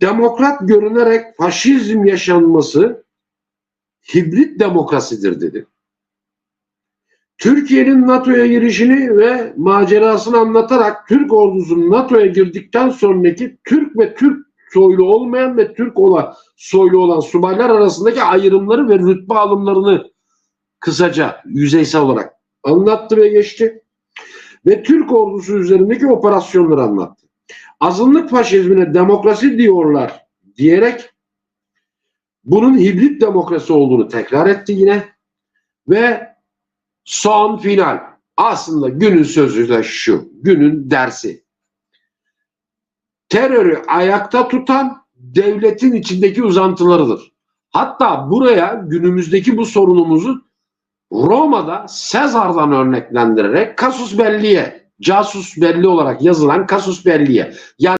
demokrat görünerek faşizm yaşanması hibrit demokrasidir dedi. Türkiye'nin NATO'ya girişini ve macerasını anlatarak Türk ordusunun NATO'ya girdikten sonraki Türk ve Türk soylu olmayan ve Türk olan soylu olan subaylar arasındaki ayrımları ve rütbe alımlarını kısaca yüzeysel olarak anlattı ve geçti. Ve Türk ordusu üzerindeki operasyonları anlattı. Azınlık faşizmine demokrasi diyorlar diyerek bunun hibrit demokrasi olduğunu tekrar etti yine. Ve son final. Aslında günün sözü de şu günün dersi. Terörü ayakta tutan devletin içindeki uzantılarıdır. Hatta buraya günümüzdeki bu sorunumuzu Roma'da Sezar'dan örneklendirerek Casus Belli'ye, casus belli olarak yazılan Casus Belli'ye yani